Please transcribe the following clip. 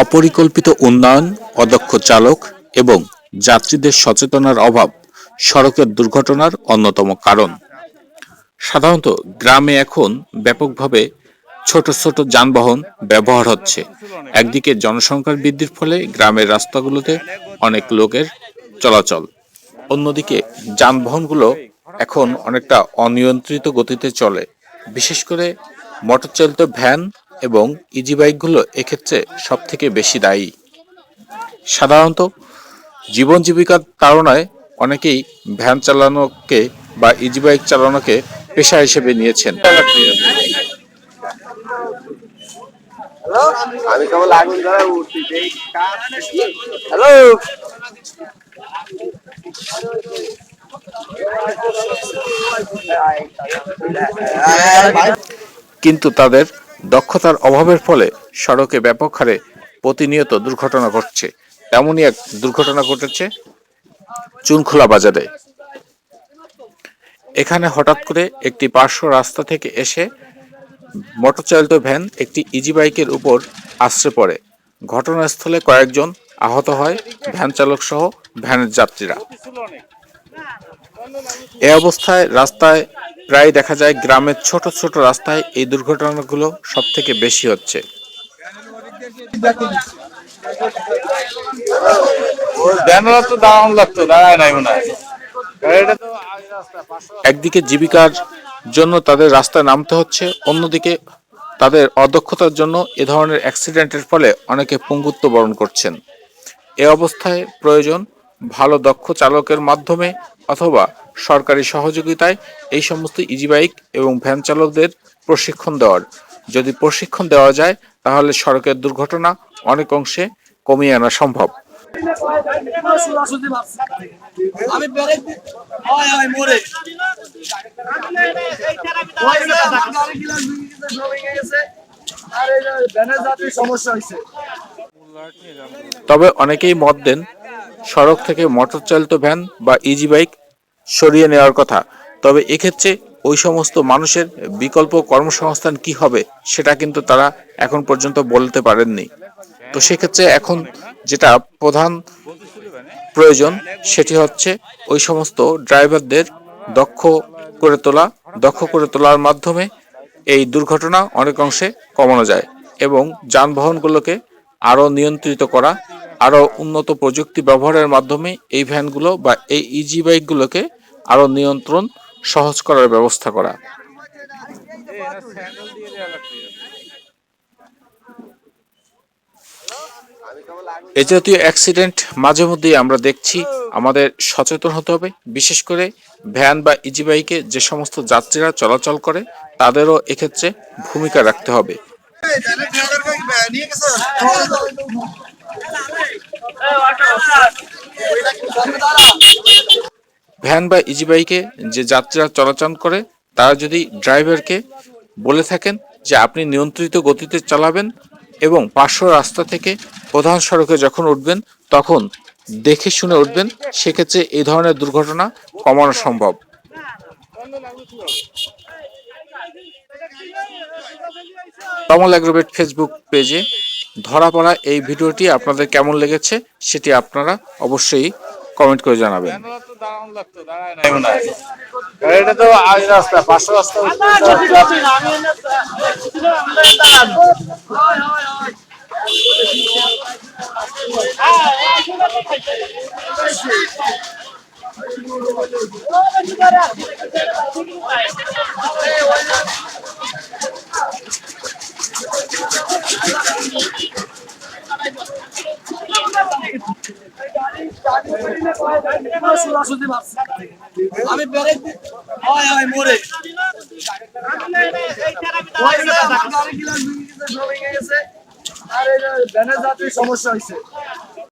অপরিকল্পিত উন্নয়ন, অদক্ষ চালক এবং যাত্রীদের সচেতনার অভাব সড়কের দুর্ঘটনার অন্যতম কারণ। সাধারণত গ্রামে এখন ব্যাপকভাবে ছোট ছোট যানবাহন ব্যবহার হচ্ছে। একদিকে জনসংখ্যার বৃদ্ধির ফলে গ্রামের রাস্তাগুলোতে অনেক লোকের চলাচল। অন্যদিকে যানবাহনগুলো এখন অনেকটা অনিয়ন্ত্রিত গতিতে চলে। বিশেষ করে মোটরচালিত ভ্যান এবং ইজি বাইকগুলো এক্ষেত্রে সব থেকে বেশি দায়ী। সাধারণত জীবন জীবিকার তাড়নায় অনেকেই ভ্যান চালানোকে বা ইজি বাইক চালানোকে পেশা হিসেবে নিয়েছেন। আমি কেবল আগুন ধরা উঠছি হ্যালো? কিন্তু তাদের দক্ষতার অভাবের ফলে সড়কে ব্যাপক হারে প্রতিনিয়ত দুর্ঘটনা ঘটছে। তেমনই এক দুর্ঘটনা ঘটেছে চুনখোলা বাজারে। এখানে হঠাৎ করে একটি পার্শ্ব রাস্তা থেকে এসে মোটরচালিত ভ্যান একটি ইজি বাইকের উপর আশ্রে পড়ে। ঘটনাস্থলে কয়েকজন আহত হয়, ভ্যান চালক সহ ভ্যানের যাত্রীরা। এ অবস্থায় রাস্তায় প্রায় দেখা যায় গ্রামের ছোট ছোট রাস্তায় এই দুর্ঘটনাগুলো সব থেকে বেশি হচ্ছে। একদিকে জীবিকার জন্য তাদের রাস্তায় নামতে হচ্ছে অন্যদিকে তাদের অদক্ষতার জন্য এ ধরনের অ্যাক্সিডেন্টের ফলে অনেকে পঙ্গুত্ব বরণ করছেন। এ অবস্থায় প্রয়োজন ভালো দক্ষ চালকের মাধ্যমে অথবা সরকারি সহযোগিতায় এই সমস্ত ইজি বাইক এবং ভ্যান চালকদের প্রশিক্ষণ দেওয়ার। যদি প্রশিক্ষণ দেওয়া যায় তাহলে সড়কের দুর্ঘটনা অনেক অংশে কমিয়ে আনা সম্ভব। আমি বেরেক হয় হয় মরে। তবে অনেকেই মত দেন সড়ক থেকে মোটর চালিত ভ্যান বা ইজি বাইক সরিয়ে নেওয়ার কথা। তবে এক্ষেত্রে ওই সমস্ত মানুষের বিকল্প কর্মসংস্থান কি হবে, সেটা কিন্তু তারা এখন পর্যন্ত বলতে পারেননি। তো সেক্ষেত্রে এখন যেটা প্রধান প্রয়োজন, সেটি হচ্ছে ওই সমস্ত ড্রাইভারদের দক্ষ করে তোলা, দক্ষ করে তোলার মাধ্যমে এই দুর্ঘটনা অনেক অংশে কমানো যায় এবং যানবাহনগুলোকে আরও নিয়ন্ত্রিত করা আরও উন্নত প্রযুক্তি ব্যবহারের মাধ্যমে এই ভ্যানগুলো বা এই ইজি বাইকগুলোকে আরও নিয়ন্ত্রণ সহজ করার ব্যবস্থা করা। এ জাতীয় অ্যাক্সিডেন্ট মাঝে মধ্যেই আমরা দেখছি, আমাদের সচেতন হতে হবে। বিশেষ করে ভ্যান বা ইজি বাইকে যে সমস্ত যাত্রীরা চলাচল করে, তাদেরও এক্ষেত্রে ভূমিকা রাখতে হবে। ভ্যান বা ইজি বাইকে যে যাত্রীরা চলাচল করে, তারা যদি ড্রাইভারকে বলে থাকেন যে আপনি নিয়ন্ত্রিত গতিতে চালাবেন এবং পার্শ্ব রাস্তা থেকে প্রধান সড়কে যখন উঠবেন, তখন দেখে শুনে উঠবেন, সেক্ষেত্রে এই ধরনের দুর্ঘটনা কমানো সম্ভব। কমল অ্যাগ্রোভেট ফেসবুক পেজে ধরা পড়া এই ভিডিওটি আপনাদের কেমন লেগেছে সেটি আপনারা অবশ্যই কমেন্ট করে জানাবেন। ব্যানার তো দাঁড়ানো লাগতো দাঁড়ায় নাই মনে আমি বেরেক হয় হয় মরে। সমস্যা হয়েছে।